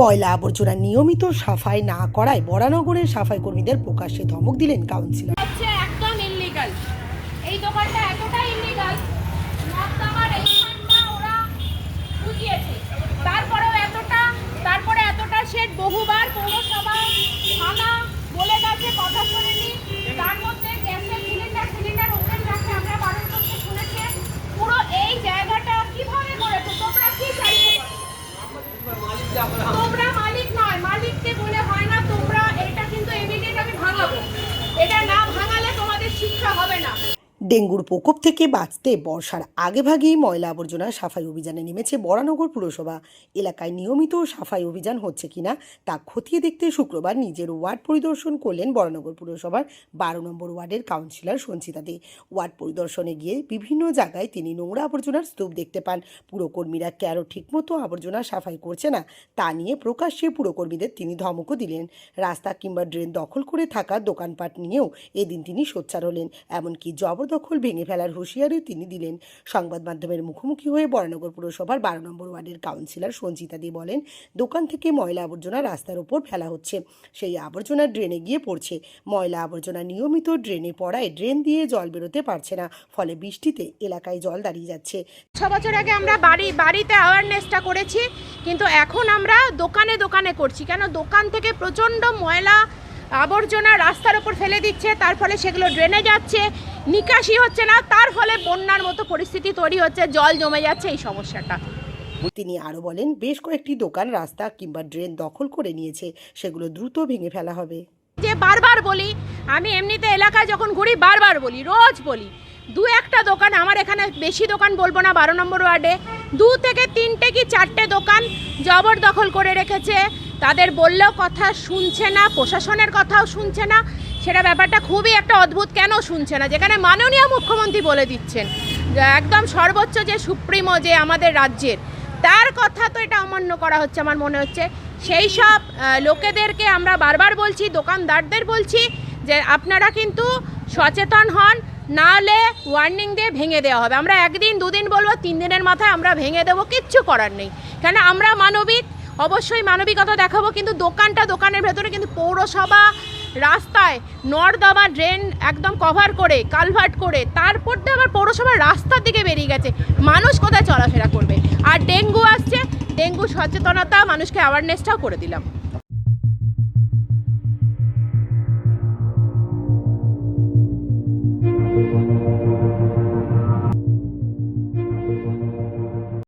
ময়লা আবর্জনা নিয়মিত সাফাই না করায় বরানগরের সাফাই কর্মীদের প্রকাশ্যে ধমক দিলেন কাউন্সিলর হচ্ছে একদম ইনলিগাল এই দোকানটা এতটা ইনলিগাল মদ্দামার এইখানটা ওরা বুঝিয়েছে তারপরেও এতটা তারপরে এতটা শেড বহুবার পৌরসভা থানা বলে গেছে কথা শোনেনি তার মধ্যে গ্যাসের সিলিন্ডার সিলিন্ডার ওপেন রাখে আমরা বারণ করতে শুনেছি পুরো এই জায়গাটা কীভাবে করেছ তোমরা কি চাইছো তোমরা মালিক নয় মালিককে বলে হয় না তোমরা এটা কিন্তু এমিডিয়েট আমি ভাঙাবো এটা না ভাঙালে তোমাদের শিক্ষা হবে না ডেঙ্গুর প্রকোপ থেকে বাঁচতে বর্ষার আগেভাগেই ময়লা আবর্জনা সাফাই অভিযানে নেমেছে বরানগর পুরসভা। এলাকায় নিয়মিত সাফাই অভিযান হচ্ছে কিনা তা খতিয়ে দেখতে শুক্রবার নিজের ওয়ার্ড পরিদর্শন করলেন বরানগর পুরসভার বারো নম্বর ওয়ার্ডের কাউন্সিলর সঞ্চিতা দে। ওয়ার্ড পরিদর্শনে গিয়ে বিভিন্ন জায়গায় তিনি নোংরা আবর্জনার স্তূপ দেখতে পান। পুরকর্মীরা কেন ঠিকমতো আবর্জনা সাফাই করছে না তা নিয়ে প্রকাশ্যে পুরকর্মীদের তিনি ধমকও দিলেন। রাস্তা কিংবা ড্রেন দখল করে থাকা দোকানপাট নিয়েও এদিন তিনি সোচ্চার হলেন। এমনকি জবরদখল ভেঙে ফেলার হুঁশিয়ারিও তিনি দিলেন। সংবাদ মাধ্যমের মুখোমুখি হয়ে বরানগর পুরসভার বারো নম্বর ওয়ার্ডের কাউন্সিলর সঞ্চিতা দে বলেন, দোকান থেকে ময়লা আবর্জনা রাস্তার ওপর ফেলা হচ্ছে। সেই আবর্জনা ড্রেনে গিয়ে পড়ছে। ময়লা আবর্জনা নিয়মিত ড্রেনে পড়ায় ড্রেন দিয়ে জল বেরোতে পারছে না, ফলে বৃষ্টিতে এলাকায় জল দাঁড়িয়ে যাচ্ছে। ছ বছর আগে আমরা বাড়ি, বাড়িতে অ্যাওয়ারনেসটা করেছি, কিন্তু এখন আমরা দোকানে দোকানে করছি। কেন? দোকান থেকে প্রচণ্ড ময়লা আবর্জনা রাস্তার ওপর ফেলে দিচ্ছে, তার ফলে সেগুলো ড্রেনে যাচ্ছে। নিকাশি হচ্ছে না তার ফলে বন্যার মতো পরিস্থিতি তৈরি হচ্ছে জল জমে যাচ্ছে এই সমস্যাটা। তিনি আরও বলেন বেশ কয়েকটি দোকান রাস্তা কিংবা ড্রেন দখল করে নিয়েছে সেগুলো দ্রুত ভেঙে ফেলা হবে। যে বারবার বলি আমি এমনিতে এলাকায় যখন ঘুরি বারবার বলি রোজ বলি দু একটা দোকান আমার এখানে বেশি দোকান বলব না বারো নম্বর ওয়ার্ডে দু থেকে তিনটে কি চারটে দোকান জবরদখল করে রেখেছে তাদের বললেও কথা শুনছে না প্রশাসনের কথাও শুনছে না সেটা ব্যাপারটা খুবই একটা অদ্ভুত, কেন শুনছে না? যেখানে মাননীয় মুখ্যমন্ত্রী বলে দিচ্ছেন একদম সর্বোচ্চ যে সুপ্রিমো যে আমাদের রাজ্যের, তার কথা তো এটা অমান্য করা হচ্ছে আমার মনে হচ্ছে। সেই সব লোকেদেরকে আমরা বারবার বলছি, দোকানদারদের বলছি, যে আপনারা কিন্তু সচেতন হন না হলে ওয়ার্নিং দিয়ে ভেঙে দেওয়া হবে। আমরা একদিন, দুদিন বলব, তিন দিনের মাথায় আমরা ভেঙে দেবো, কিচ্ছু করার নেই। কেন আমরা মানবিক, অবশ্যই মানবিকতা দেখাবো, কিন্তু দোকানটা দোকানের ভেতরে, কিন্তু পৌরসভা রাস্তায় নর্দমা ড্রেন একদম কভার করে, কালভার্ট করে, তারপর তো আবার পৌরসভার রাস্তার দিকে বেরিয়ে গেছে। মানুষ কোথায় চলাফেরা করবে? আর ডেঙ্গু আসছে, ডেঙ্গু সচেতনতা, মানুষকে অ্যাওয়ারনেসটাও করে দিলাম।